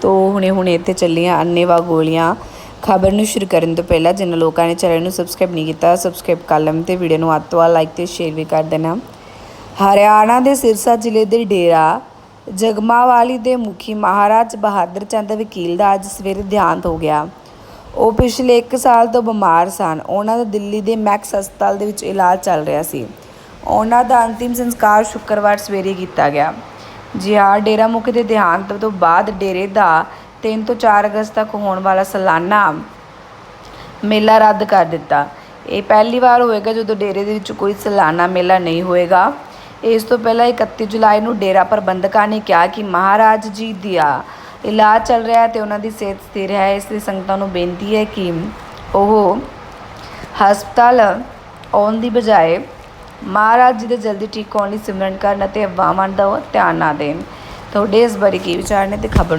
ਤੋਂ ਹੁਣੇ ਹੁਣੇ ਇੱਥੇ ਚੱਲੀਆਂ ਅੰਨੇਵਾ ਗੋਲੀਆਂ। ਖਬਰ ਨੂੰ ਸ਼ੁਰੂ ਕਰਨ ਤੋਂ ਪਹਿਲਾਂ ਜਿਨ੍ਹਾਂ ਲੋਕਾਂ ਨੇ ਚੈਨਲ ਨੂੰ ਸਬਸਕ੍ਰਾਈਬ ਨਹੀਂ ਕੀਤਾ ਸਬਸਕ੍ਰਾਈਬ ਕਰ ਲੈਣ ਤੇ ਵੀਡੀਓ ਨੂੰ ਅੱਧ ਤੋਂ ਵੱਧ ਲਾਈਕ ਤੇ ਸ਼ੇਅਰ ਵੀ ਕਰ ਦੇਣਾ। ਹਰਿਆਣਾ ਦੇ ਸਿਰਸਾ ਜ਼ਿਲ੍ਹੇ ਦੇ ਡੇਰਾ ਜਗਮਾਵਾਲੀ ਦੇ ਮੁਖੀ ਮਹਾਰਾਜ ਬਹਾਦਰ ਚੰਦ ਵਕੀਲ ਦਾ ਅੱਜ ਸਵੇਰੇ ਦੇਹਾਂਤ ਹੋ ਗਿਆ। ਉਹ ਪਿਛਲੇ 1 ਸਾਲ ਤੋਂ ਬਿਮਾਰ ਸਨ। ਉਹਨਾਂ ਦਾ ਦਿੱਲੀ ਦੇ ਮੈਕਸ ਹਸਪਤਾਲ ਦੇ ਵਿੱਚ ਇਲਾਜ ਚੱਲ ਰਿਹਾ ਸੀ। ਉਹਨਾਂ ਦਾ ਅੰਤਿਮ ਸੰਸਕਾਰ ਸ਼ੁੱਕਰਵਾਰ ਸਵੇਰੇ ਕੀਤਾ ਗਿਆ। ਜੀ ਹਾਂ, ਡੇਰਾ ਮੁਖੀ ਦੇ ਦੇਹਾਂਤ ਤੋਂ ਬਾਅਦ ਡੇਰੇ ਦਾ 3 ਤੋਂ 4 ਅਗਸਤ ਤੱਕ ਹੋਣ ਵਾਲਾ ਸਾਲਾਨਾ ਮੇਲਾ ਰੱਦ ਕਰ ਦਿੱਤਾ। ਇਹ ਪਹਿਲੀ ਵਾਰ ਹੋਏਗਾ ਜਦੋਂ ਡੇਰੇ ਦੇ ਵਿੱਚ ਕੋਈ ਸਾਲਾਨਾ ਮੇਲਾ ਨਹੀਂ ਹੋਏਗਾ। ਇਸ ਤੋਂ ਪਹਿਲਾਂ 31 ਜੁਲਾਈ ਨੂੰ ਡੇਰਾ ਪ੍ਰਬੰਧਕਾਂ ਨੇ ਕਿਹਾ ਕਿ ਮਹਾਰਾਜ ਜੀ ਦਾ ਇਲਾਜ ਚੱਲ ਰਿਹਾ ਹੈ ਤੇ ਉਹਨਾਂ ਦੀ ਸਿਹਤ ਸਥਿਰ ਹੈ। ਇਸ ਲਈ ਸੰਗਤਾਂ ਨੂੰ ਬੇਨਤੀ ਹੈ ਕਿ ਉਹ ਹਸਪਤਾਲ ਆਉਣ ਦੀ ਬਜਾਏ ਮਹਾਰਾਜ ਜੀ ਦੇ ਜਲਦੀ ਠੀਕ ਹੋਣ ਲਈ ਸਿਮਰਨ ਕਰਨ ਅਤੇ ਅਫਵਾਹਾਂ ਦਾ ਧਿਆਨ ਨਾ ਦੇਣ। ਤੁਹਾਡੇ ਇਸ ਬਾਰੇ ਕੀ ਵਿਚਾਰ ਨੇ ਤੇ ਖਬਰ